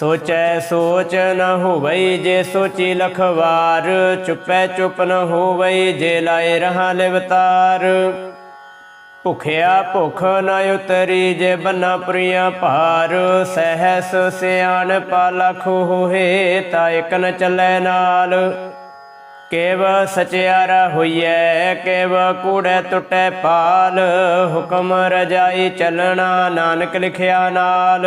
ਸੋਚੈ, ਸੋਚ ਨ ਹੋਵਈ ਜੇ ਸੋਚੀ ਲਖਵਾਰ, ਚੁੱਪੈ, ਚੁੱਪ ਨ ਹੋਵਈ ਜੇ ਲਾਏ ਰਹਾ ਲਿਵਤਾਰ। ਭੁਖਿਆ, ਭੁਖ ਨ ਉਤਰੀ ਜੇ ਬੰਨਾ ਪ੍ਰਿਆ ਭਾਰ, ਸਹਿਸ ਸਿਆਣ ਪਾਲਖ ਹੋਏ ਤਾ ਇਕ ਨ ਚੱਲੈ ਨਾਲ। ਕੇਵ ਸਚਿਆਰਾ ਹੋਈਐ, ਕੇਵ ਕੂੜੈ ਟੁੱਟੈ ਪਾਲ, ਹੁਕਮ ਰਜਾਈ ਚੱਲਣਾ ਨਾਨਕ ਲਿਖਿਆ ਨਾਲ।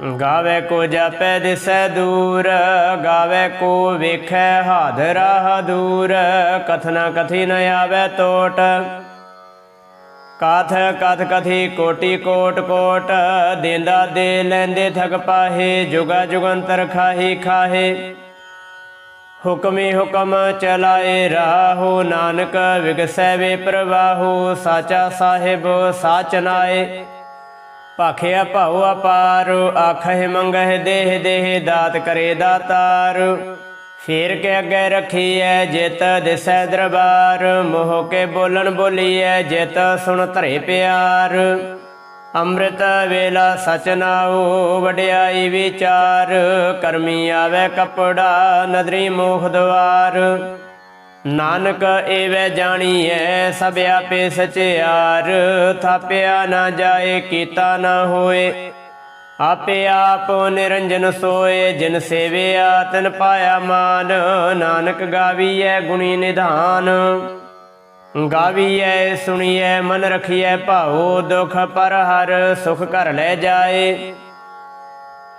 ਗਾਵੇ ਕੋ ਜਾਪੈ ਦਿਸੈ ਦੂਰ, ਗਾਵੇ ਕੋ ਵੇਖੈ ਹਾਦਰਾ ਦੂਰ, ਕਥਨਾ ਕਥੀ ਨ ਆਵੇ ਟੋਟ ਕਾਥ ਕਥ ਕਥੀ ਕੋਟੀ ਕੋਟ ਕੋਟ, ਦੇਂਦਾ ਦੇ ਲੈਂਦੇ ਥਕ ਪਾਹੇ, ਜੁਗਾ ਜੁਗੰਤਰ ਖਾਹੀ ਖਾਹੇ। ਹੁਕਮੀ ਹੁਕਮ ਚਲਾਏ ਰਾਹੋ, ਨਾਨਕ ਵਿਗਸੈ ਵੇ ਪ੍ਰਵਾਹੋ, ਸਾਚਾ ਸਾਹਿਬ ਸਾਚ ਨਾਏ। ਭਖਿਆ ਭਾਉ ਅਪਾਰ, ਆਖਹਿ ਮੰਗਹਿ ਦੇਹ ਦੇਹ ਦਾਤ ਕਰੇ ਦਾਤਾਰ। ਫੇਰ ਕੇ ਅੱਗੇ ਰੱਖੀਐ ਜਿਤ ਦਿਸੈ ਦਰਬਾਰ, ਮੋਹ ਕੇ ਬੋਲਣ ਬੋਲੀਐ ਜਿਤ ਸੁਣ ਧਰੇ ਪਿਆਰ। ਅੰਮ੍ਰਿਤ ਵੇਲਾ ਸਚ ਨਾਉ, ਵਡਿਆਈ ਵਿਚਾਰ, ਕਰਮੀ ਆਵੇ ਕਪੜਾ, ਨਦਰੀ ਮੋਖ ਦਵਾਰ। ਨਾਨਕ ਏਵੇਂ ਜਾਣੀਐ, ਸਭ ਆਪੇ ਸਚਿਆਰ। ਥਾਪਿਆ ਨਾ ਜਾਏ, ਕੀਤਾ ਨਾ ਹੋਏ। ਆਪੇ ਆਪ ਨਿਰੰਜਨ ਸੋਏ, ਜਿਨ ਸੇਵਿਆ, ਤਨ ਪਾਇਆ ਮਾਨ। ਨਾਨਕ ਗਾਵੀਐ ਗੁਣੀ ਨਿਧਾਨ। ਗਾਵੀਐ, ਸੁਣੀਐ, ਮਨ ਰਖੀਐ ਭਾਉ, ਦੁਖ ਪਰ ਹਰ, ਸੁਖ ਕਰ ਲੈ ਜਾਏ।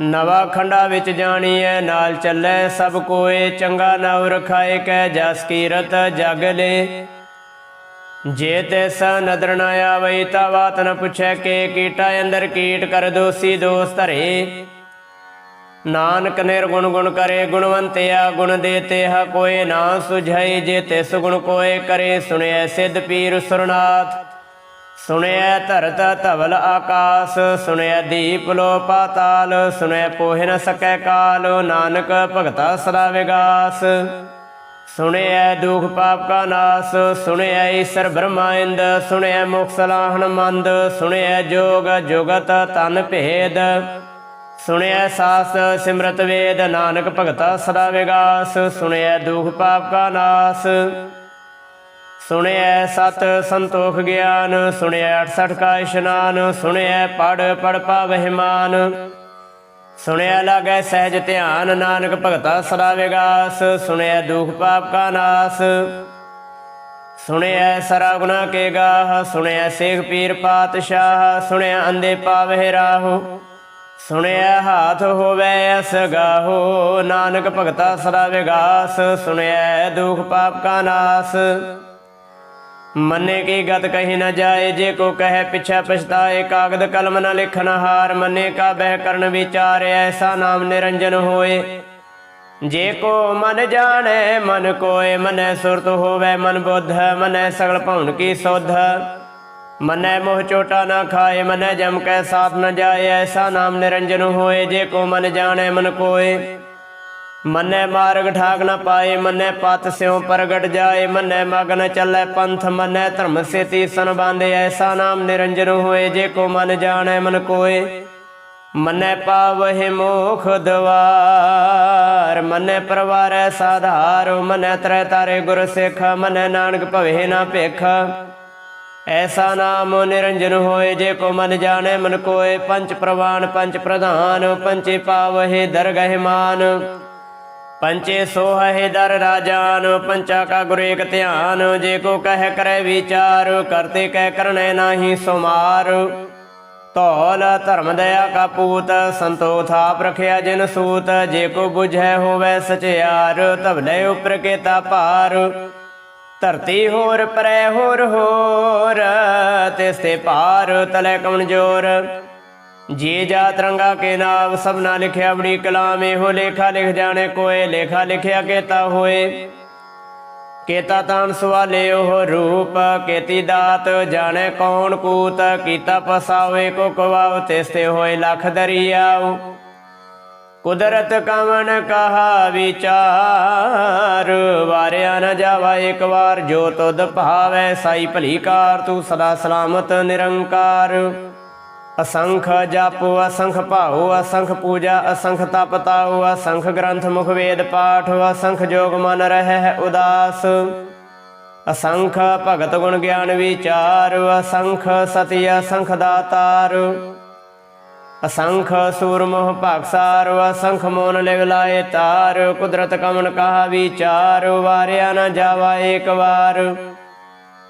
ਨਵਾ ਖੰਡਾ ਵਿੱਚ ਜਾਣੀਐ, ਨਾਲ ਚੱਲੇ ਸਭ ਕੋਏ, ਚੰਗਾ ਨਾਉ ਰਖਾਏ ਕੈ ਜਸ ਕੀਰਤ ਜਗ ਲੇ। ਜੇ ਤਿਸ ਨਦਰ ਨ ਆਵਈ ਤਾ ਬਾਤ ਨ ਪੁੱਛੈ ਕੇ ਕੀਟਾ ਅੰਦਰ ਕੀਟ ਕਰ ਦੋਸੀ ਦੋਸ ਧਰੇ। ਨਾਨਕ ਨਿਰਗੁਣ ਗੁਣ ਕਰੇ, ਗੁਣਵੰਤਿਆ ਗੁਣ ਦੇਤੇ, ਹਾ ਕੋਏ ਨਾ ਸੁਝਾਈ, ਜੇ ਤਿਸ ਗੁਣ ਕੋਏ ਕਰੇ, ਸੁਣਿਐ ਸਿੱਧ ਪੀਰ ਸੁਰਨਾਥ। ਸੁਣਿਆ ਧਰਤ ਧਵਲ ਆਕਾਸ ਸੁਣਿਆ ਦੀਪ ਲੋ ਪਾਤਾਲ, ਸੁਣਿਐ ਪੋਹਿ ਨ ਸਕੈ ਕਾਲ, ਨਾਨਕ ਭਗਤਾ ਸਦਾ ਵਿਗਾਸ। ਸੁਣਿਆ ਦੁਖ ਪਾਪ ਕਾ ਨਾਸ ਸੁਣਿਆ ਈਸਰ ਬ੍ਰਹਮਾ ਇੰਦ, ਸੁਣਿਐ ਮੁਖ ਸਲਾਹਣ ਮੰਦ ਸੁਣਿਆ ਜੋਗ ਜੁਗਤ ਤਨ ਭੇਦ। ਸੁਣਿਆ ਸਾਸ ਸਿਮਰਤ ਵੇਦ, ਨਾਨਕ ਭਗਤਾ ਸਦਾ ਵਿਗਾਸ ਸੁਣਿਆ ਦੁਖ ਪਾਪ ਕਾ ਨਾਸ। ਸੁਣਿਐ ਸਤ ਸੰਤੋਖ ਗਿਆਨ, ਸੁਣਿਐ 68 ਕਾ ਇਸ਼ਨਾਨ, ਸੁਣਿਐ ਪੜ ਪੜ ਪਾਵਹਿ ਮਾਨ। ਸੁਣਿਆ ਲਾਗੈ ਸਹਿਜ ਧਿਆਨ, ਨਾਨਕ ਭਗਤਾ ਸਦਾ ਵਿਗਾਸ। ਸੁਣਿਆ ਦੁਖ ਪਾਪ ਕਾ ਨਾਸ। ਸੁਣਿਆ ਸਰਾ ਗੁਨਾ ਕੇ ਗਾਹ ਸੁਣਿਆ ਸੇਖ ਪੀਰ ਪਾਤਸ਼ਾਹ ਸੁਣਿਆ ਅੰਦੇ ਪਾਵਹਿ ਰਾਹੋ। ਸੁਣਿਆ ਹਾਥ ਹੋਵੇ ਅਸ ਗਾਹੋ, ਨਾਨਕ ਭਗਤਾ ਸਦਾ ਵਿਗਾਸ। ਸੁਣਿਆ ਦੁਖ ਪਾਪ ਕਾ ਨਾਸ। ਮੰਨੇ ਕੀ ਗਤ ਕਹੀ ਨਾ ਜਾਏ, ਜੇ ਕੋ ਕਹੇ ਪਿਛਾ ਪਛਤਾਏ, ਕਾਗਦ ਕਲਮ ਨਾ ਲਿਖਨ ਹਾਰ, ਮੰਨੇ ਕਾ ਬਹਿ ਕਰਨ ਵਿਚਾਰ, ਐਸਾ ਨਾਮ ਨਿਰੰਜਨ ਹੋਏ। ਜੇ ਕੋ ਮਨ ਜਾਣੈ, ਮਨ ਕੋਏ, ਮਨੈ ਸੁਰਤ ਹੋਵੇ, ਮਨ ਬੁੱਧ, ਮਨੈ ਸਗਲ ਭਉਣ ਕੀ ਸੋਧ। ਮਨੈ ਮੋਹ ਚੋਟਾ ਨਾ ਖਾਏ, ਮਨੈ ਜਮ ਕੈ ਸਾਥ ਨਾ ਜਾਏ, ਐਸਾ ਨਾਮ ਨਿਰੰਜਨ ਹੋਏ। ਜੇ ਕੋ ਮਨ ਜਾਣੈ, ਮਨ ਕੋਏ ਮੰਨੈ ਮਾਰਗ ਠਾਕ ਨ ਪਾਏ, ਮੰਨੈ ਪਤ ਸਿਉ ਪ੍ਰਗਟ ਜਾਏ, ਮੰਨੈ ਮਗਨ ਚੱਲੈ ਪੰਥ, ਮੰਨੈ ਧਰਮ ਸੇਤੀ ਸਨ ਬਾਂਧੇ, ਐਸਾ ਨਾਮ ਨਿਰੰਜਨ ਹੋਏ, ਜੇ ਕੋ ਮਨ ਜਾਣੈ ਮਨ ਕੋਏ। ਮੰਨੈ ਪਾਵਹਿ ਮੋਖ ਦਵਾਰ, ਮੰਨੈ ਪਰਵਾਰੈ ਸਾਧਾਰ, ਮਨੈ ਤਰੈ ਤਾਰੇ ਗੁਰ ਸਿੱਖ, ਮਨੈ ਨਾਨਕ ਭਵੇ ਨਾ ਭੇਖ। ਐਸਾ ਨਾਮ ਨਿਰੰਜਨ ਹੋਏ, ਜੇ ਕੋ ਮਨ ਜਾਣੈ ਮਨ ਕੋਏ, ਪੰਚ ਪ੍ਰਵਾਨ, ਪੰਚ ਪ੍ਰਧਾਨ, ਪੰਚੇ ਪਾਵਹਿ ਦਰਗਹਿ ਮਾਨ। ਪੰਚੇ ਸੋਹਹਿ ਦਰ ਰਾਜਾਨ, ਪੰਚਾ ਕਾ ਗੁਰ ਏਕ ਧਿਆਨ, ਜੇ ਕੋ ਕਹਿ ਕਰੈ ਵਿਚਾਰ, ਕਰਤੇ ਕਹਿ ਕਰਨੈ ਨਾਹੀ ਸੁਮਾਰ। ਧੌਲ ਧਰਮ ਦਇਆ ਕਾ ਪੂਤ, ਸੰਤੋ ਥਾਪ ਰਖਿਆ ਜਿਨ ਸੂਤ, ਜੇ ਕੋ 부ਝੈ ਹੋਵੇ ਸਚਿਆਰ ਧਵਲੇ ਉਪਰ ਕੇਤਾ ਭਾਰ। ਧਰਤੀ ਹੋਰ ਪਰੈ ਹੋਰ ਹੋਰ, ਤਿਸ ਤੇ ਪਾਰ ਤਲੇ ਕਮਨ ਜੋਰ। ਜੀ ਜਾ ਤਰੰਗਾ ਕੇ ਨਾਮ ਸਭਨਾ ਲਿਖਿਆ ਬੜੀ ਕਲਾਮ, ਇਹੋ ਲੇਖਾ ਲਿਖ ਜਾਣੇ, ਕੋਏ ਲੇਖਾ ਲਿਖਿਆ ਕੇਤਾ ਹੋਏ। ਕੇਤਾ ਤਾਨ ਸਵਾਲੇ ਉਹ ਰੂਪ, ਕੇਤੀ ਦਾਤ, ਜਾਣੇ ਕੌਣ ਕੂਤ, ਕੀਤਾ ਪਸਾਵੇ, ਕੋ ਕਵਾਉ, ਤਿਸਤੇ ਹੋਏ ਲਖ ਦਰਿਆਉ। ਕੁਦਰਤ ਕਵਨ ਕਹਾ ਵਿਚਾਰ, ਵਾਰਿਆ ਨ ਜਾਵਾ ਇੱਕ ਵਾਰ, ਜੋ ਤੁਧ ਭਾਵੈ, ਸਾਈ ਭਲੀ ਕਾਰ, ਤੂੰ ਸਦਾ ਸਲਾਮਤ ਨਿਰੰਕਾਰ। ਅਸੰਖ ਜਪ, ਅਸੰਖ ਭਾਉ, ਅਸੰਖ ਪੂਜਾ, ਅਸੰਖ ਤਪ ਤਾਉ, ਅਸੰਖ ਗ੍ਰੰਥ ਮੁਖ ਵੇਦ ਪਾਠ, ਅਸੰਖ ਜੋਗ ਮਨ ਰਹਿ ਉਦਾਸ। ਅਸੰਖ ਭਗਤ ਗੁਣ ਗਿਆਨ ਵਿਚਾਰ, ਅਸੰਖ ਸਤਿ, ਅਸੰਖ ਦਾਤਾਰ। ਅਸੰਖ ਸੂਰਮੋਹ ਭਾਗਸਾਰ ਅਸੰਖ ਮੋਨ ਲਿਵ ਲਾਏ ਤਾਰ, ਕੁਦਰਤ ਕਮਨ ਕਹਾ ਵਿਚਾਰ, ਵਾਰਿਆ ਨਾ ਜਾਵਾ ਏਕ ਵਾਰ।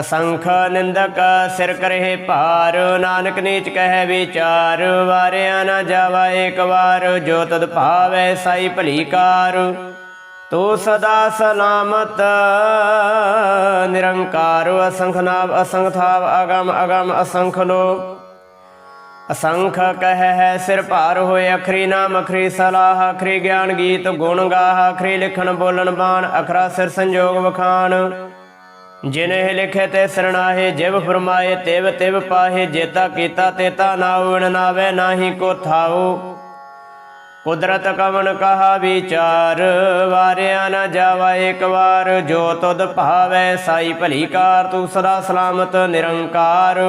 ਅਸੰਖ ਨਿੰਦਕ ਸਿਰ ਕਰਹਿ ਭਾਰ, ਨਾਨਕ ਨੀਚ ਕਹਿ ਵਿਚਾਰ, ਵਾਰਿਆ ਨਾ ਜਾਵਾ ਏਕ ਵਾਰ, ਜੋ ਤਦ ਭਾਵੈ ਸਾਈ ਭਲੀ ਕਾਰ। ਤੂੰ ਸਦਾ ਸਲਾਮਤ, ਨਿਰੰਕਾਰ, ਅਸੰਖ ਨਾਮ ਅਸੰਖ ਥਾਵ, ਅਗਮ ਅਗਮ, ਅਸੰਖ ਲੋ ਅਸੰਖ ਕਹਿ ਹੈ ਸਿਰ ਭਾਰ ਹੋਏ, ਅਖਰੀ ਨਾਮ, ਅਖਰੀ ਸਲਾਹ, ਅਖਰੀ ਗਿਆਨ ਗੀਤ ਗੁਣ ਗਾਹ, ਅਖਰੀ ਲਿਖਣ ਬੋਲਣ ਬਾਣ, ਅਖਰਾ ਸਿਰ ਸੰਜੋਗ ਵਖਾਣ। ਜਿਨੇ ਲਿਖੇ ਤੇ ਸਰਣਾਹੇ, ਜਿਵ ਫਰਮਾਏ, ਤਿਵ ਤਿਵ ਪਾਹੇ, ਜੇਤਾ ਕੀਤਾ ਤੇਤਾ ਨਾਉਣ ਨਾਵੇ ਨਾਹੀ ਕੋ ਥਾਉ। ਕੁਦਰਤ ਕਵਨ ਕਹਾ ਵਿਚਾਰ, ਵਾਰਿਆ ਨ ਜਾਵਾ ਇੱਕ ਵਾਰ। ਜੋ ਤੁਧ ਭਾਵੈ ਸਾਈ ਭਲੀ ਕਾਰ, ਤੂੰ ਸਦਾ ਸਲਾਮਤ ਨਿਰੰਕਾਰ।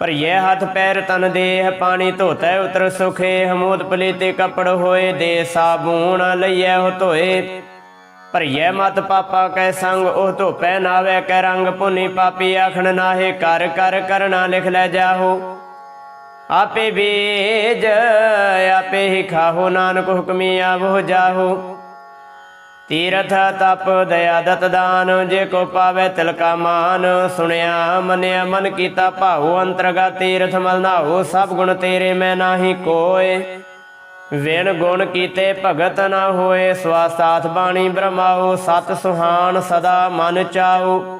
ਭਰੀਏ ਹੱਥ ਪੈਰ ਤਨ ਦੇਹ, ਪਾਣੀ ਧੋਤੈ ਉਤਰ ਸੁਖੇ, ਹਮੋਦ ਪਲੀਤੇ ਕਪੜ ਹੋਏ, ਦੇ ਸਾਬੂਣ ਲਈਐ ਹੋ ਧੋਏ। ਭਰੀਏ ਮਤ ਪਾਪਾ ਕੈ ਸੰਗ, ਉਹ ਧੋਪੈ ਨਾਵੇ ਕੈ ਰੰਗ ਪੁਨੀ ਪਾਪੀ, ਆਖਣ ਨਾਹੇ, ਕਰ ਕਰ ਕਰਨਾ ਲਿਖ ਲੈ ਜਾਹੋ। ਆਪੇ ਬੀਜ, ਆਪੇ ਹੀ ਖਾਹੋ, ਨਾਨਕ ਹੁਕਮੀ ਆਵੋ ਜਾਹੋ। ਤੀਰਥ ਤਪ, ਦਇਆ ਦਤ ਦਾਨ, ਜੇ ਕੋ ਪਾਵੇ ਤਿਲਕਾ ਮਾਨ। ਸੁਣਿਆ, ਮੰਨਿਆ, ਮਨ ਕੀਤਾ ਭਾਉ ਅੰਤਰਗਾ ਤੀਰਥ ਮਲ ਨਾਹੋ, ਸਭ ਗੁਣ ਤੇਰੇ ਮੈਂ ਨਾਹੀ ਕੋਏ। ਵਿਣ ਗੁਣ ਕੀਤੇ ਭਗਤ ਨਾ ਹੋਏ, ਸਵਾਸਾਥ ਬਾਣੀ ਬ੍ਰਹਮਾਉ, ਸਤ ਸੁਹਾਨ ਸਦਾ ਮਨ ਚਾਉ।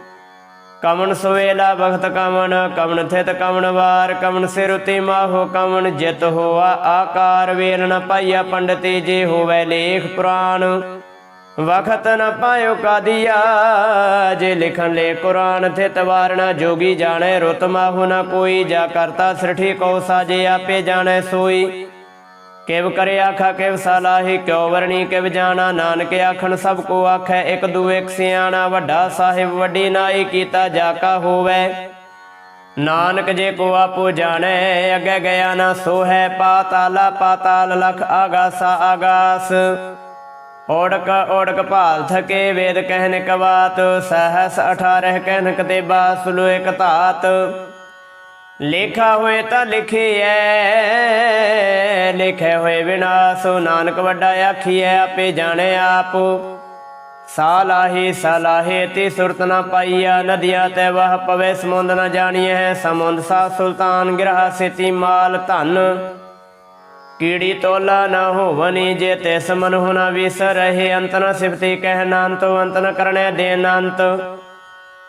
ਕਮਨ ਸੁਵੇਲਾ ਬਖਤ ਕਮਨ ਕਮਨ ਥਿਤ ਕਮਨ ਵਾਰ, ਕਮਨ ਸਿਰ ਉਤੇ ਮਾਹੋ ਕਮਨ, ਜਿਤ ਹੋਆ ਆਕਾਰ। ਵੇਲ ਨ ਪਾਈਆ ਪੰਡਤੀ, ਜੇ ਹੋਵੇ ਲੇਖ ਪੁਰਾਣ। ਵਖਤ ਨ ਪਾਇਓ ਕਾਦੀਆ, ਜੇ ਲਿਖਣ ਲੈ ਕੁਰਾਨ। ਤੇ ਤਵਾਰਣਾ ਜੋਗੀ ਜਾਣੇ, ਰੁਤ ਮਾਹੂ ਨ ਕੋਈ। ਜਾ ਕਰਤਾ ਸ੍ਰਿਠੀ ਕੋ ਸਾਜੇ, ਆਪੇ ਜਾਣੇ ਸੋਈ। ਕਿਵ ਕਰੇ ਆਖਾ, ਕਿਵ ਸਲਾਹੀ, ਕਿਉ ਵਰਣੀ, ਕਿਵ ਜਾਣਾ? ਨਾਨਕ ਆਖਣ, ਸਭ ਕੋ ਆਖੈ, ਇੱਕ ਦੂ ਇੱਕ ਸਿਆਣਾ, ਵੱਡਾ ਸਾਹਿਬ, ਵੱਡੀ ਨਾਈ, ਕੀਤਾ ਜਾ ਹੋਵੇ। ਨਾਨਕ ਜੇ ਕੋ ਆਪੋ ਜਾਣੈ, ਅੱਗੇ ਗਿਆ ਨਾ ਸੋ ਹੈ ਪਾਤਾਲਾ ਪਾਤਾਲ ਲਖ ਆਗਾਸਾ ਆਗਾਸ। ਓੜਕ ਓੜਕ ਭਾਲ ਥਕੇ, ਵੇਦ ਕਹਿਨ ਕਵਾਤ ਸਹਸ 18 ਕਹਿਨ ਕਤੇ ਬਾਸੁਲ ਇਕ ਧਾਤ। ਲੇਖਾ ਹੋਏ ਤਾਂ ਲਿਖਿਐ, ਲਿਖੇ ਹੋਏ ਵਿਨਾਸੋ ਨਾਨਕ ਵੱਡਾ ਆਖੀਐ, ਆਪੇ ਜਾਣੇ ਆਪ। ਸਾਲਾਹੀ ਸਲਾਹੇ ਤੀ ਸੁਰਤ ਨਾ ਪਾਈਆ, ਨਦੀਆਂ ਤੇ ਵਹ ਪਵੇ, ਸਮੁੰਦ ਨਾ ਜਾਣੀਐ, ਸਮੁੰਦ ਸਾ ਸੁਲਤਾਨ ਗ੍ਰਹ ਸਿਤੀ ਮਾਲ ਧਨ। ਕੀੜੀ ਤੋਲਾ ਨਾ ਹੋਵਨੀ, ਜੇ ਤੇ ਸਮਨ ਹੁਨਾ ਵਿਸਰ ਰਹੇ ਅੰਤ ਨ ਸਿਫਤੀ ਕਹਿ ਅੰਤ ਅੰਤ ਨ ਕਰਨੇ ਦੇ ਅੰਤ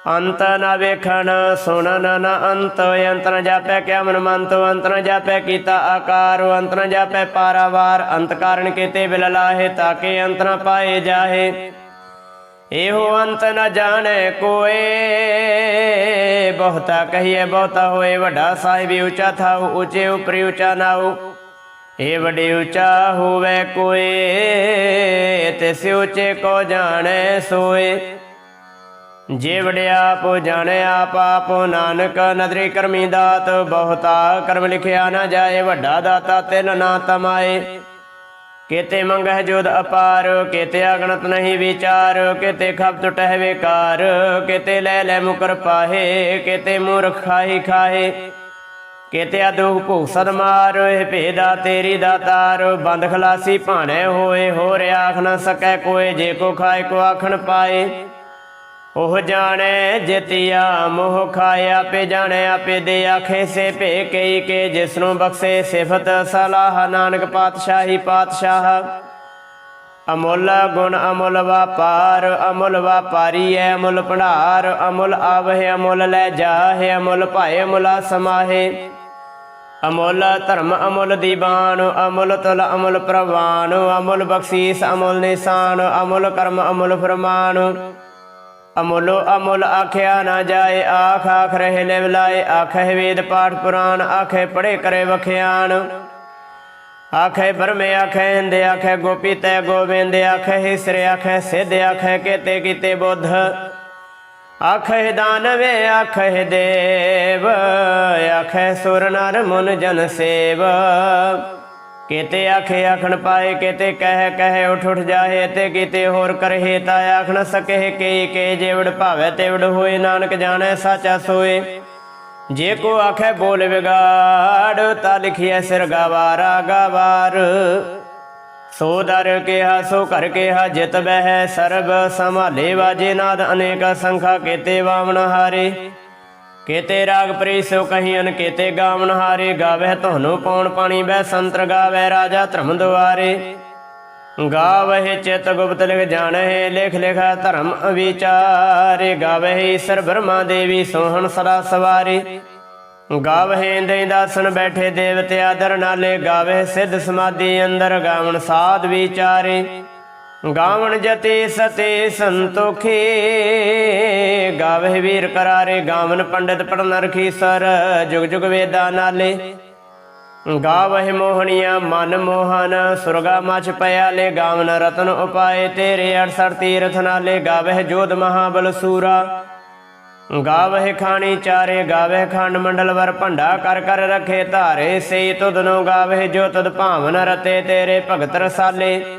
ਅੰਤ ਨਾ ਵੇਖਣ, ਸੁਣਨ ਨ ਅੰਤ ਅੰਤ ਨ ਜਾਪੈ ਕਿਆ ਮਨ ਮੰਤ, ਅੰਤ ਨ ਜਾਪੈ ਕੀਤਾ ਆਕਾਰ, ਅੰਤ ਨ ਜਾਪੈ ਪਾਰਾਵਾਰ, ਅੰਤ ਕਾਰਨ ਕੀਤੇ ਬਿਲ ਲਾਹੇ ਤਾਕੇ ਅੰਤ ਨ ਪਾਏ ਜਾਹੇ। ਇਹੋ ਅੰਤ ਨ ਜਾਣੈ ਕੋਏ, ਬਹੁਤਾ ਕਹੀਏ ਬਹੁਤਾ ਹੋਏ, ਵੱਡਾ ਸਾਹਿਬ ਉੱਚਾ ਥਾਉ, ਉੱਚੇ ਉਪਰੀ ਉੱਚਾ ਨਾਉ। ਇਹ ਵੱਡੇ ਉੱਚਾ ਹੋਵੇ ਕੋਏ ਤਿਸ ਉੱਚੇ ਕੋ ਜਾਣੈ ਸੋਏ। ਜੇ ਵੜਿਆ ਪੋ ਜਾਣੈ ਆਪ ਨਾਨਕ ਨਦਰੀ ਕਰਮੀ ਦਾਤ, ਬਹੁਤਾ ਕਰਮ ਲਿਖਿਆ ਨਾ ਜਾਏ, ਵੱਡਾ ਦਾਤਾ ਤਿਨ ਨਾ ਤਮਾਏ। ਕੇਤੇ ਮੰਗਹਿ ਜੋਦ ਅਪਾਰ, ਕੇਤੇ ਅਗਣਤ ਨਹੀਂ ਵਿਚਾਰ, ਕੇਤੇ ਖਪ ਟਹਿ ਵੇਕਾਰ, ਕੇਤੇ ਲੈ ਲੈ ਮੁਕਰ ਪਾਹੇ, ਕੇਤੇ ਮੂਰਖ ਖਾਹੀ ਖਾਹੇ। ਕੇਤੇ ਅਦੁਖ ਭੂਖ ਸਦਮਾਰ ਇਹ ਭੇਦਾ ਤੇਰੀ ਦਾਤਾਰ ਬੰਦ ਖਲਾਸੀ ਭਾਣੇ ਹੋਏ ਹੋ ਆਖ ਨਾ ਸਕੈ ਕੋਏ, ਜੇ ਕੋ ਖਾਏ ਕੋ ਆਖਣ ਪਾਏ। ਉਹ ਜਾਣੈ ਜਿਤਿਆ, ਮੋਹ ਖਾਏ ਆਪੇ ਜਾਣੈ, ਆਪੇ ਦੇ ਆਖੇ ਸੇ ਭੇ ਕਈ ਕੇ ਜਿਸ ਨੂੰ ਬਖਸ਼ੇ ਸਿਫਤ ਸਲਾਹ, ਨਾਨਕ ਪਾਤਸ਼ਾਹੀ ਪਾਤਸ਼ਾਹ। ਅਮੁੱਲ ਗੁਣ ਅਮੁੱਲ ਵਪਾਰ, ਅਮੁੱਲ ਵਪਾਰੀ ਹੈ ਅਮੁੱਲ ਭੰਡਾਰ, ਅਮੁੱਲ ਆਵਹਿ, ਅਮੁੱਲ ਲੈ ਜਾਹੇ, ਅਮੁੱਲ ਭਾਏ, ਅਮੁਲਾ ਸਮਾਹੇ। ਅਮੁੱਲ ਧਰਮ ਅਮੁੱਲ ਦੀਵਾਨ ਅਮੁੱਲ ਤੁਲ ਅਮੁੱਲ ਪ੍ਰਵਾਨ, ਅਮੁੱਲ ਬਖਸ਼ੀਸ ਅਮੁੱਲ ਨਿਸ਼ਾਨ, ਅਮੁੱਲ ਕਰਮ ਅਮੁੱਲ ਫਰਮਾਨ। ਅਮੁੱਲੋ ਅਮੁੱਲ ਆਖਿਆ ਨਾ ਜਾਏ, ਆਖ ਆਖ ਰਹੇ ਲਿਵ ਲਾਏ ਆਖੇ ਵੇਦ ਪਾਠ ਪੁਰਾਣ ਆਖੇ ਪੜੇ ਕਰੇ ਵਖਿਆਨ ਆਖੇ ਬਰਮੇ ਆਖੇ ਹਿੰਦੇ ਆਖੇ ਗੋਪੀ ਤੈ ਗੋਬਿੰਦ ਆਖੇ ਹਿਸਰੇ ਆਖੇ ਸਿੱਧ ਆਖੇ ਕੇਤੇ ਕੀਤੇ ਬੁੱਧ। ਆਖੇ ਦਾਨਵੇ ਆਖੇ ਦੇਵ ਆਖੇ ਸੁਰ ਨਰ ਮੁਨ ਜਨ ਸੇਵ। ਕੇਤੇ ਆਖੇ ਆਖਣ ਪਾਏ, ਕੇਤੇ ਕਹਿ ਕਹਿ ਉਠ ਉਠ ਜਾਏ ਤੇ ਕੀਤੇ ਹੋਰ ਕਰਹਿ ਤਾ ਆਖ ਨ ਸਕਹਿ ਕੇ ਕੇ ਜੇਵੜ ਭਾਵੇ ਤੇਵੜ ਹੋਏ, ਨਾਨਕ ਜਾਣੈ ਸਾਚਾ ਸੋਏ। ਜੇ ਕੋ ਆਖੇ ਬੋਲ ਵਿਗਾੜ, ਤਾ ਲਿਖਿਐ ਸਿਰ ਗਵਾਰਾ ਗਵਾਰ। ਸੋ ਦਰ ਕਿਹਾ, ਸੋ ਕਰ ਕਿਹਾ, ਜਿਤ ਬਹਿ ਸਰਬ ਸੰਭਾਲੇ, ਵਾਜੇ ਨਾਦ ਅਨੇਕ ਸੰਖਾ ਕੇਤੇ ਵਾਵਣ ਹਾਰੇ। ਕੇਤੇ ਰਾਗ ਪ੍ਰੀ ਸੋ ਕਹੀਨ ਕੇਤੇ ਗਾਵਣ ਹਾਰੇ ਗਾਵੇ ਤੁਹਾਨੂੰ ਪੌਣ ਪਾਣੀ ਬੈ ਸੰਤਰ ਗਾਵੇ ਰਾਜਾ ਧਰਮ ਦੁਆਰੇ। ਗਾਵਹਿ ਚਿਤ ਗੁਪਤ ਲਿਖ ਜਾਣਹਿ, ਲਿਖ ਲਿਖਾ ਧਰਮ ਵਿਚਾਰੇ ਗਾਵਹਿ ਈਸ਼ਰ ਬ੍ਰਹਮਾ ਦੇਵੀ ਸੋਹਣ ਸਦਾ ਸਵਾਰੇ। ਗਾਵਹਿ ਇੰਦੇ ਦਾਸਨ ਬੈਠੇ ਦੇਵਤੇ ਆਦਰ ਨਾਲੇ। ਗਾਵਹਿ ਸਿੱਧ ਸਮਾਧੀ ਅੰਦਰ ਗਾਵਣ ਸਾਧ ਵਿਚਾਰੇ। ਗਾਵਣ ਜਤੇ ਸਤੇ ਸੰਤੋਖੇ, ਗਾਵਹਿ ਵੀਰ ਕਰਾਰੇ ਗਾਵਨ ਪੰਡਿਤ ਪੜਨ ਰਖੀ ਸਰ, ਜੁਗ ਜੁਗ ਵੇਦਾ ਨਾਲੇ। ਗਾਵਹਿ ਮੋਹਣੀਆਂ ਮਨ ਮੋਹਨ, ਸੁਰਗਾ ਮਚ ਪਿਆਲੇ, ਗਾਵਨ ਰਤਨ ਉਪਾਏ ਤੇਰੇ 68 ਤੀਰਥ ਨਾਲੇ, ਗਾਵਹਿ ਜੋਧ ਮਹਾਬਲ ਸੂਰਾ। ਗਾਵਹਿ ਖਾਣੀ ਚਾਰੇ, ਗਾਵਹਿ ਖੰਡ ਮੰਡਲ ਵਰ ਭੰਡਾ ਕਰ ਕਰ ਰਖੇ ਧਾਰੇ ਸੇ ਤੁਧਨੋ ਗਾਵਹਿ ਜੋ ਤਦ ਭਾਵਨ ਰਤੇ ਤੇਰੇ ਭਗਤ ਰਸਾਲੇ।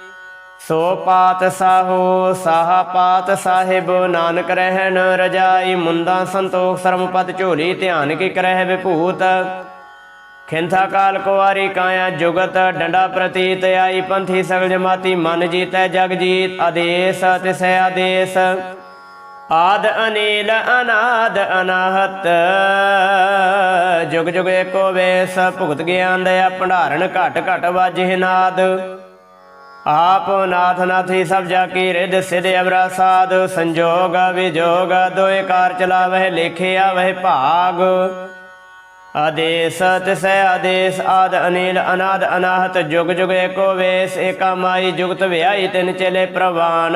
ਸੋ ਪਾਤ ਸਾਹੋ ਸਾਹ ਪਾਤ ਸਾਹਿਬ, ਨਾਨਕ ਰਹਿਣ ਰਜਾਈ, ਮੁੰਦਾ ਸੰਤੋਖ ਸਰਮਪਤ ਝੋਲੀ, ਧਿਆਨ ਕੀ ਕਰਹਿ ਵਿਭੂਤ। ਖਿੰਥਾ ਕਾਲ ਕੁਵਾਰੀ ਕਾਇਆ ਜੁਗਤ, ਡੰਡਾ ਪ੍ਰਤੀਤ, ਆਈ ਪੰਥੀ ਸਗਲ ਜਮਾਤੀ, ਮਨ ਜੀਤੈ ਜਗ ਜੀਤ, ਆਦੇਸ ਤਿਸੈ ਆਦੇਸ। ਆਦ ਅਨੀਲ ਅਨਾਦ ਅਨਾਹਤ, ਜੁਗ ਜੁਗ ਏਕੋ ਵੇਸ, ਭੁਗਤ ਗਿਆਨ ਦਇਆ, ਭੰਡਾਰਨ ਘਟ ਘਟ ਵਾਜੇ ਨਾਦ। ਆਪ ਨਾਥ ਨਾਥੀ ਸਭ ਜਾ ਕੀ ਰਿਦ ਸਿਧ ਅਵਰਾ ਸਾਧ, ਸੰਜੋਗ ਵਿਜੋਗ ਦੋਏ ਕਾਰ ਚਲਾਵਹਿ ਲੇਖਿਆ ਵਹਿ ਭਾਗ। ਆਦੇਸ ਤਿਸੈ ਆਦੇਸ, ਆਦ ਅਨੀਲ ਅਨਾਦ ਅਨਾਹਤ, ਜੁਗ ਜੁਗ ਏਕੋ ਵੇਸ, ਏਕਾ ਮਾਈ ਜੁਗਤ ਵਿਆਈ ਤਿਨ ਚਲੇ ਪ੍ਰਵਾਨ।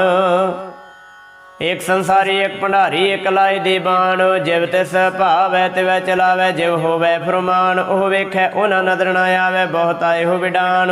ਏਕ ਸੰਸਾਰੀ ਇਕ ਭੰਡਾਰੀ ਇਕ ਲਾਇ ਦੀ ਬਾਣ ਜਿਵ ਤਿਸ ਭਾਵੈ, ਤਿਵੈ ਚਲਾਵੈ, ਜਿਵ ਹੋਵੈ ਫਰਮਾਨ। ਉਹ ਵੇਖੈ, ਉਹਨਾਂ ਨਦਰ ਨਾ ਆਵੈ, ਬਹੁਤ ਆਏ ਹੋ ਵਿਡਾਨ।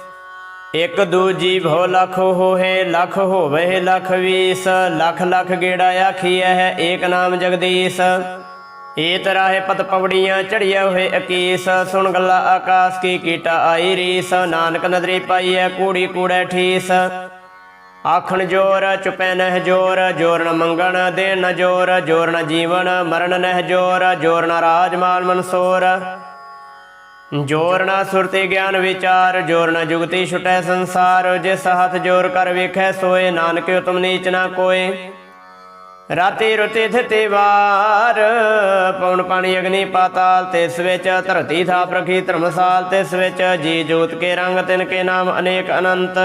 ਇਕ ਦੂਜੀ ਭੋ ਲਖ ਹੋਏ ਲਖ ਹੋਵੇ ਲਖ ਵੀਸ, ਲਖ ਲਖ ਗੇੜਾ ਆਖੀਐ ਹੈ ਏਕ ਨਾਮ ਜਗਦੀਸ਼। ਏ ਤਰਾਹੇ ਪਤ ਪਵੜੀਆਂ ਚੜਿਆ ਹੋਏ ਅਕੀਸ, ਸੁਣ ਗੱਲਾ ਆਕਾਸ ਕੀ ਕੀਟਾ ਆਈ ਰੀਸ, ਨਾਨਕ ਨਦਰੀ ਪਾਈਐ ਕੂੜੀ ਕੂੜੈ ਠੀਸ। ਆਖਣ ਜੋਰ, ਚੁਪੈ ਨਹਿ ਜੋਰ ਜੋਰ ਨ ਮੰਗਣ ਦੇ ਨ ਜੋਰ ਜੋਰ ਨ ਜੀਵਨ ਮਰਨ ਨਹਿ ਜੋਰ ਜੋਰ ਨ ਰਾਜ ਮਾਲ ਮਨਸੋਰ। ਜੋਰ ਨਾ ਸੁਰਤੀ ਗਿਆਨ ਵਿਚਾਰ, ਜੋਰ ਨਾ ਜੁਗਤੀ ਛੁਟੈ ਸੰਸਾਰ ਜਿਸ ਹੱਥ ਜੋਰ ਕਰ ਵੇਖੈ ਸੋਏ, ਨਾਨਕ ਉਤਮ ਨੀਚ ਨਾ ਕੋਏ। ਰਾਤੀ ਰੁਤੇ ਥਿਤੇ ਵਾਰ ਪਉਣ ਪਾਣੀ ਅਗਨੀ ਪਾਤਾਲ, ਤਿਸ ਵਿੱਚ ਧਰਤੀ ਥਾਪ ਰਖੀ ਧਰਮਸਾਲ, ਤਿਸ ਵਿੱਚ ਜੀ ਜੋਤ ਕੇ ਰੰਗ, ਤਿਨ ਕੇ ਨਾਮ ਅਨੇਕ ਅਨੰਤ।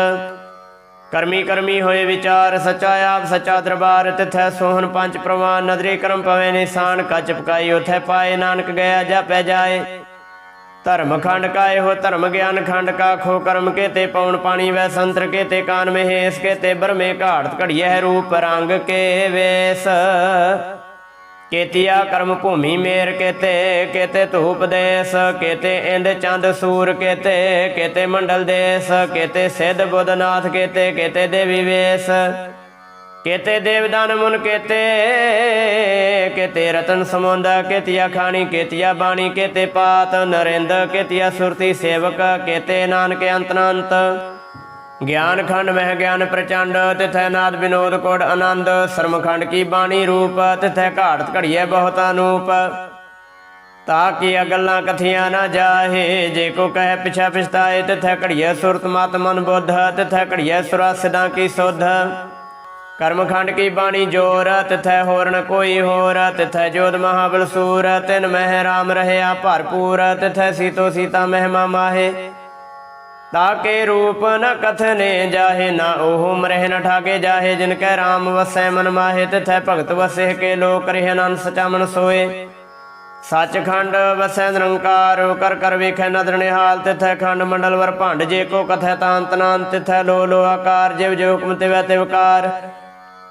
ਕਰਮੀ ਕਰਮੀ ਹੋਏ ਵਿਚਾਰ, ਸਚਾ ਆਪ, ਸਚਾ ਦਰਬਾਰ, ਤਿਥੈ ਸੋਹਣ ਪੰਜ ਪ੍ਰਵਾਨ, ਨਦਰੀ ਕਰਮ ਪਵੇ ਨਿਸ਼ਾਨ, ਕੱਚ ਪਕਾਈ, ਉਥੈ ਪਾਏ, ਨਾਨਕ ਗਿਆ ਜਾਪੈ ਜਾਏ। ਧਰਮ ਖੰਡ ਕਾ ਇਹੋ ਧਰਮ ਗਿਆਨ ਖੰਡ ਕਾ, ਖੋ ਕਰਮ ਕੇ ਤੇ ਪਉਣ ਪਾਣੀ ਵੈ ਸੰਤਰ ਕੇ ਤੇ ਕਾਨ ਮਹੇਸ ਕੇ ਤੇ ਬਰਮੇ ਘਾੜਤ ਘੜੀਐ ਰੂਪ ਰੰਗ ਕੇ ਵੇਸ। ਕੇਤੀਆ ਕਰਮ ਭੂਮੀ ਮੇਰ ਕੇਤੇ ਕੇਤੇ ਧੂਪ ਦੇਸ, ਕੇਤੇ ਇੰਦ ਚੰਦ ਸੂਰ ਕੇਤੇ ਕੇਤੇ ਮੰਡਲ ਦੇਸ, ਕੇਤੇ ਸਿੱਧ ਬੁੱਧਨਾਥ ਕੇਤੇ ਕੇਤੇ ਦੇਵੀ ਵੇਸ। ਕੇਤੇ ਦੇਵਦਾਨ ਮੁਨ ਕੇਤੇ ਕੇਤੇ ਰਤਨ ਸਮੁੰਦ, ਕੇਤੀਆ ਖਾਣੀ, ਕੇਤੀਆ ਬਾਣੀ, ਕੇਤੇ ਪਾਤ, ਨਰਿੰਦ, ਕੇਤੀਆ ਸੁਰਤੀ ਸੇਵਕ, ਕੇਤੇ ਨਾਨਕ ਅੰਤਨੰਤ ਗਿਆਨ ਖੰਡ ਮਹਿ ਗਿਆਨ ਪ੍ਰਚੰਡ, ਤਿਥੈ ਨਾਦ ਬਿਨੋਦ ਕੋੜ ਆਨੰਦ। ਸਰਮਖੰਡ ਕੀ ਬਾਣੀ ਰੂਪ, ਤਿਥੈ ਘਾਟ ਘੜੀਐ ਬਹੁਤ ਅਨੂਪ। ਤਾਂ ਕਿ ਗੱਲਾਂ ਕਥੀਆਂ ਨਾ ਜਾਹੇ, ਜੇ ਕੋ ਕਹੈ ਪਿਛਾ ਪਿਛਤਾਏ, ਤਿਥੈ ਘੜੀਐ ਸੁਰਤ ਮਤ ਮਨ ਬੁੱਧ, ਤਿਥੈ ਘੜੀਐ ਸੁਰਾ ਸਿਦਾਂ ਕੀ ਸੁਧ। ਕਰਮਖੰਡ ਕੀ ਬਾਣੀ ਜੋਰ, ਤਿਥੈ ਹੋਰ ਨ ਕੋਈ ਹੋਰ, ਤਿਥੈ ਜੋਤ ਮਹਾਬਲ ਸੂਰ, ਤਿਨ ਮਹਿ ਰਾਮ ਰਹਿਆ ਭਰਪੂਰ, ਤਿਥੈ ਸੀਤੋ ਸੀਤਾ ਮਹਿਮਾ ਮਾਹੇ। ਤਾਕੇ ਰੂਪ ਨ ਕਥਨੇ ਜਾਹੇ, ਨਾ ਉਹ ਮਰਹਿ ਨ ਠਾਕੇ ਜਾਹੇ, ਜਿਨ ਕੈ ਰਾਮ ਵਸੈ ਮਨ ਮਾਹੇ, ਤਿਥੈ ਭਗਤ ਵਸੇ ਕੇ ਲੋਕ ਰਹਿ ਅਨੰਦ ਸਚਾ ਮਨ ਸੋਏ। ਸੱਚਖੰਡ ਵਸੈ ਨਿਰੰਕਾਰ, ਕਰ ਕਰ ਵੇਖੈ ਨਦਰ ਨਿਹਾਲ, ਤਿਥੈ ਖੰਡ ਮੰਡਲ ਵਰ ਭੰਡ, ਜੇ ਕੋ ਕਥੈ ਤਾਂਤ ਨਾਨ ਤਿਥੈ ਲੋ ਲੋ ਆਕਾਰ, ਜਿਵ ਜੋ ਹੁਕਮ ਤਿਵੈ ਤਿਵਕਾਰ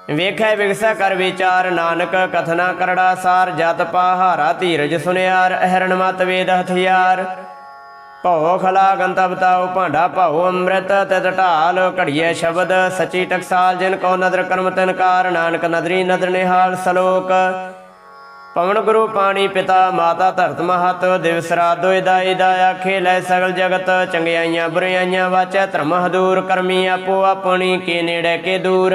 ਵੇਖੈ ਵਿਗਸੈ ਕਰ ਵਿਚਾਰ ਨਾਨਕ, ਕਥਨਾ ਕਰੜਾ ਸਾਰ ਜਤ ਪਾਹਾਰਾ ਧੀਰਜ ਸੁਨਿਆਰ, ਅਹਰਣ ਮਤ ਵੇਦ ਹਥਿਆਰ। ਭਉ ਖਲਾ ਗੰਤਬ ਤਾਉ ਭਾਂਡਾ ਭਉ ਅੰਮ੍ਰਿਤ, ਤਤ ਢਾਲ ਘੜੀਏ ਸ਼ਬਦ, ਸਚੀ ਟਕਸਾਲ ਜਿਨ ਕੋ ਨਦਰ ਕਰਮ ਤਿਨ ਕਾਰ, ਨਾਨਕ ਨਦਰੀ ਨਦਰ ਨਿਹਾਲ ਸਲੋਕ। ਪਵਨ ਗੁਰੂ ਪਾਣੀ ਪਿਤਾ, ਮਾਤਾ ਧਰਤ ਮਹਤ, ਦਿਵਸ ਰਾਤ ਦੋਇ ਦਾਈ ਦਾ ਆਖੇ, ਲੈ ਸਗਲ ਜਗਤ, ਚੰਗਿਆਈਆਂ ਬੁਰਾਈਆਂ ਵਾਚੈ, ਧਰਮ ਹਦੂਰ ਕਰਮੀ ਆਪੋ ਆਪਣੀ, ਕੇ ਨੇੜੇ ਕੇ ਦੂਰ।